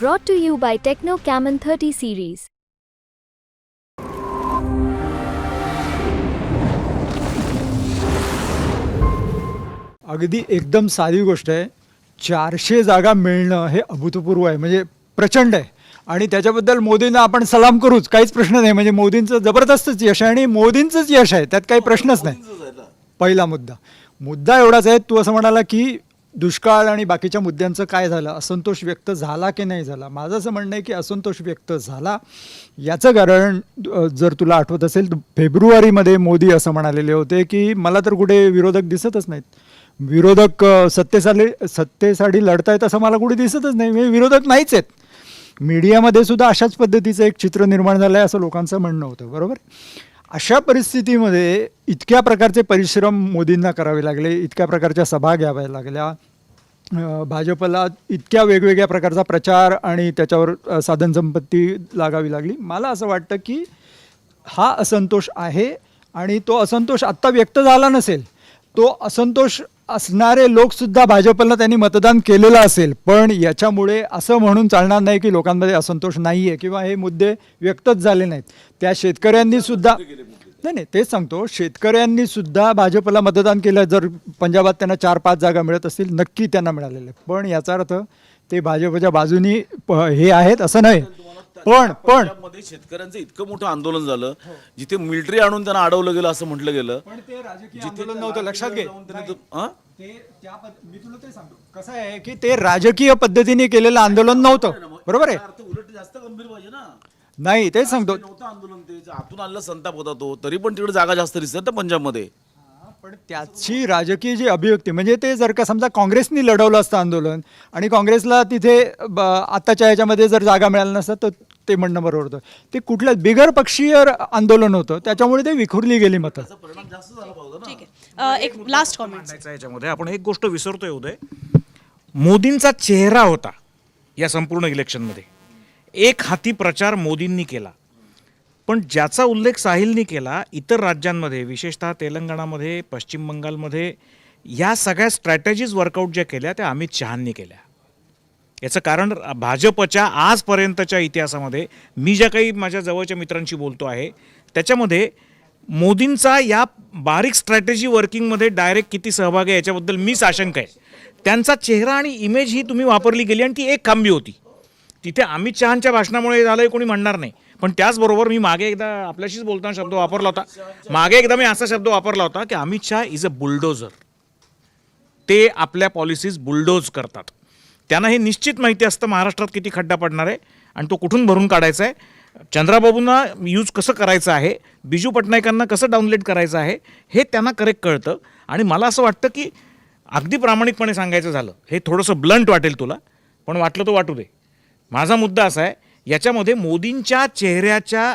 Brought to you by Techno Camon 30 series. अगदी एकदम साधी गोष्ट आहे. चारशे जागा मिळणं हे अभूतपूर्व आहे. म्हणजे प्रचंड आहे. आणि त्याच्याबद्दल मोदींना आपण सलाम करूच. काहीच प्रश्न नाही. म्हणजे मोदींचं जबरदस्तच यश आहे आणि मोदींचंच यश आहे. त्यात काही प्रश्नच नाही. पहिला मुद्दा. मुद्दा एवढाच आहे. तू असं म्हणाला की दुष्काळ आणि बाकीच्या मुद्द्यांचं काय झालं असंतोष व्यक्त झाला की नाही झाला? माझं असं म्हणणं आहे की असंतोष व्यक्त झाला. याचं कारण जर तुला आठवत असेल तर फेब्रुवारीमध्ये मोदी असं म्हणालेले होते की मला तर कुठे विरोधक दिसतच नाहीत. विरोधक अ, सत्तेसाठी सत्तेसाठी लढतायत असं मला कुठे दिसतच नाही. मी विरोधक नाहीच आहेत. मीडियामध्ये सुद्धा अशाच पद्धतीचं एक चित्र निर्माण झालं आहे असं लोकांचं म्हणणं होतं. बरोबर? अशा परिस्थितीमध्ये इतक्या प्रकारचे परिश्रम मोदींना करावे लागले इतक्या प्रकारच्या सभा घ्याव्या लागल्या भाजपला इतक्या वेगवेगळ्या प्रकारचा प्रचार आणि त्याच्यावर साधन साधनसंपत्ती लागावी लागली. मला असं वाटतं की हा असंतोष आहे आणि तो असंतोष आत्ता व्यक्त झाला नसेल तो असंतोष असणारे लोकसुद्धा भाजपला त्यांनी मतदान केलेलं असेल पण याच्यामुळे असं म्हणून चालणार नाही की लोकांमध्ये असंतोष नाही आहे किंवा हे मुद्दे व्यक्तच झाले नाहीत. त्या शेतकऱ्यांनीसुद्धा नाही नाही तेच सांगतो. शेतकऱ्यांनी सुद्धा भाजपला मतदान केलं. जर पंजाबात त्यांना चार पाच जागा मिळत असतील नक्की त्यांना मिळालेले. पण याचा अर्थ ते भाजपच्या बाजूनी हे आहेत असं नाही. पण पण. मध्ये शेतकऱ्यांचं इतकं मोठं आंदोलन झालं जिथे मिलिटरी आणून त्यांना अडवलं गेलं असं म्हटलं गेलं. पण ते राजकीय आंदोलन नव्हतं. लक्षात घे. तो-? ते त्या पद- मी तुला ते सांगतो. कसं आहे की ते राजकीय पद्धतीने केलेलं आंदोलन नव्हतं. बरोबर आहे? उलट जास्त गंभीर पाहिजे ना. नाही तेच सांगतो. नव्हतं आंदोलन ते. जे आतून संताप होता तो. तरी पण तिकडे जागा जास्त दिसतात ना पंजाबमध्ये. पण त्याची राजकीय जी अभिव्यक्ती म्हणजे ते जर का समजा काँग्रेसनी लढवलं असतं आंदोलन आणि काँग्रेसला तिथे ब- आत्ताच्या ह्याच्यामध्ये जर जागा मिळाल्या नसतात तर ते म्हणणं बरोबर होतं. ते कुठल्या बिगर पक्षीय आंदोलन होतं त्याच्यामुळे ते विखुरली गेली मतं. ठीक आहे. अ, एक लास्ट कॉमेंट आहे याच्यामध्ये. आपण एक गोष्ट विसरतोय उदय. मोदींचा चेहरा होता या संपूर्ण इलेक्शनमध्ये एक हाती प्रचार मोदींनी केला. पण ज्याचा उल्लेख साहिलनी केला इतर राज्यांमध्ये विशेषतः तेलंगणामध्ये पश्चिम बंगालमध्ये या सगळ्या स्ट्रॅटेजीज वर्कआउट ज्या केल्या त्या अमित शहांनी केल्या. याचं कारण भाजपच्या आजपर्यंतच्या इतिहासामध्ये मी ज्या काही माझ्या जवळच्या मित्रांशी बोलतो आहे त्याच्यामध्ये मोदींचा या बारीक स्ट्रॅटेजी वर्किंगमध्ये डायरेक्ट किती सहभाग आहे याच्याबद्दल मी साशंक आहे. त्यांचा चेहरा आणि इमेज ही तुम्ही वापरली गेली आणि ती एक खांबी होती. तिथे अमित शहांच्या भाषणामुळे झालं कोणी म्हणणार नाही. पण त्याचबरोबर मी मागे एकदा आपल्याशीच बोलताना शब्द वापरला होता. मागे एकदा मी असा शब्द वापरला होता की Amit Shah is a bulldozer ते आपल्या पॉलिसीज बुलडोज करतात. त्यांना हे निश्चित माहिती असतं महाराष्ट्रात किती खड्डा पडणार आहे आणि तो कुठून भरून काढायचा आहे. चंद्राबाबूंना यूज कसं करायचं आहे? बिजू पटनायकांना कसं डाउनलेट करायचं आहे? हे त्यांना करेक्ट कळतं. आणि मला असं वाटतं की अगदी प्रामाणिकपणे सांगायचं झालं हे थोडंसं ब्लंट वाटेल तुला पण वाटलं तो वाटू दे. माझा मुद्दा असा आहे याच्यामध्ये मोदींच्या चेहऱ्याच्या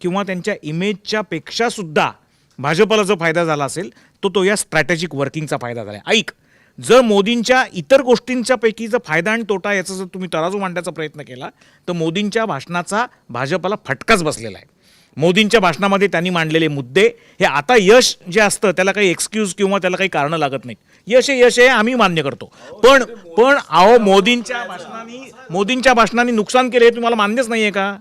किंवा त्यांच्या इमेजच्या पेक्षासुद्धा भाजपला जो फायदा झाला असेल तो तो या स्ट्रॅटेजिक वर्किंगचा फायदा झाला आहे. ऐक जर मोदींच्या इतर गोष्टींच्या पैकीचा फायदा आणि तोटा याचा जर तुम्ही तराजू मांडण्याचा प्रयत्न केला तर मोदींच्या भाषणाचा भाजपला फटकाच बसलेला आहे. मोदींच्या भाषणामध्ये त्यांनी मांडलेले मुद्दे हे आता यश जे असतं त्याला काही एक्सक्यूज किंवा त्याला काही कारणं लागत नाहीत. यश आहे यश आहे आम्ही मान्य करतो. पण पण अहो मोदींच्या भाषणाने मोदींच्या भाषणाने नुकसान केले हे तुम्हाला मान्यच नाहीये का?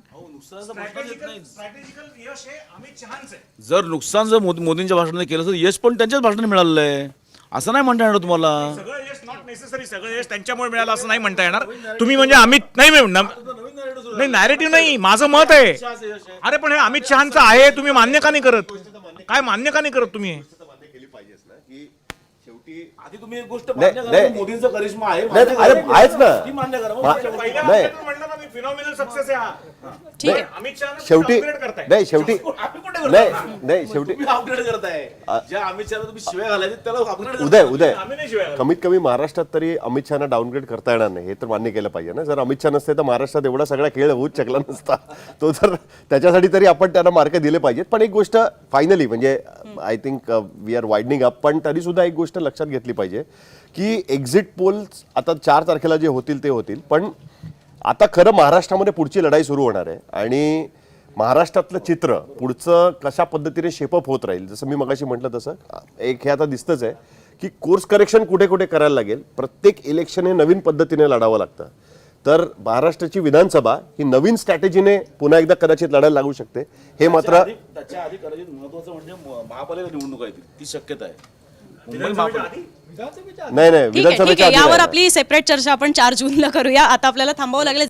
जर नुकसान जर मोदी- मोदींच्या भाषणाने केलं तर यश पण त्यांच्याच भाषणाने मिळालेलं आहे. असं नाही म्हणता येणार तुम्हाला? सगळं यश नॉट नेसेसरी सगळं यश त्यांच्यामुळे मिळालं असं नाही म्हणता येणार. तुम्ही म्हणजे अमित नाही नाही, नाही नॅरेटिव्ह नाही माझं मत आहे. अरे पण हे अमित शहाचं आहे तुम्ही मान्य का नाही करत? काय मान्य का नाही करत तुम्ही? हे? तुम्ही एक गोष्ट नाही, मान्य करा नाही. मोदींचा करिश्मा आहे नाही, मान्य अरे करा. आहेच ना. ती मान्य करा मग मा- नाही. आहे हा. ठीक आहे. अमित शहा शेवटी करताय. नाही शेवटी आम्ही कुठे करतो? नाही नाही शेवटी तुम्ही अपग्रेड करताय. ज्या अमित शहा तुम्ही शिव्या घालायचे त्याला अपग्रेड उदय उदय. कमीत कमी महाराष्ट्रात तरी अमित शहाना डाऊनग्रेड करता येणार नाही हे तर मान्य केलं पाहिजे ना. जर अमित शहा नसते तर महाराष्ट्रात एवढा सगळा खेळ होऊच शकला नसता. तो जर त्याच्यासाठी तरी आपण त्यांना मार्क दिले पाहिजेत. पण एक गोष्ट फायनली म्हणजे I think we are widening up पण तरी सुद्धा एक गोष्ट लक्षात घेतली पाहिजे की एक्झिट पोल्स आता चार तारखेला जे होतील ते होतील. पण आता खरं महाराष्ट्रामध्ये पुढची लढाई सुरू होणार आहे. आणि महाराष्ट्रातलं चित्र पुढचं कशा पद्धतीने शेपअप होत राहील जसं मी मगाशी म्हटलं तसं एक हे आता दिसतंच आहे की कोर्स करेक्शन कुठे कुठे करायला लागेल. प्रत्येक इलेक्शन हे नवीन पद्धतीने लढावं लागतं. तर महाराष्ट्राची विधानसभा ही नवीन स्ट्रॅटेजीने पुन्हा एकदा कदाचित लढायला लागू शकते. हे मात्र त्याच्या आधी कदाचित महत्वाचं म्हणजे महापालिका निवडणुका येतील ती शक्यता आहे. नाही नाही ठीक आहे ठीक विधानसभेच्या आहे आधी यावर. आपली सेपरेट चर्चा आपण चार जूनला करूया. आता आपल्याला थांबावं लागेल.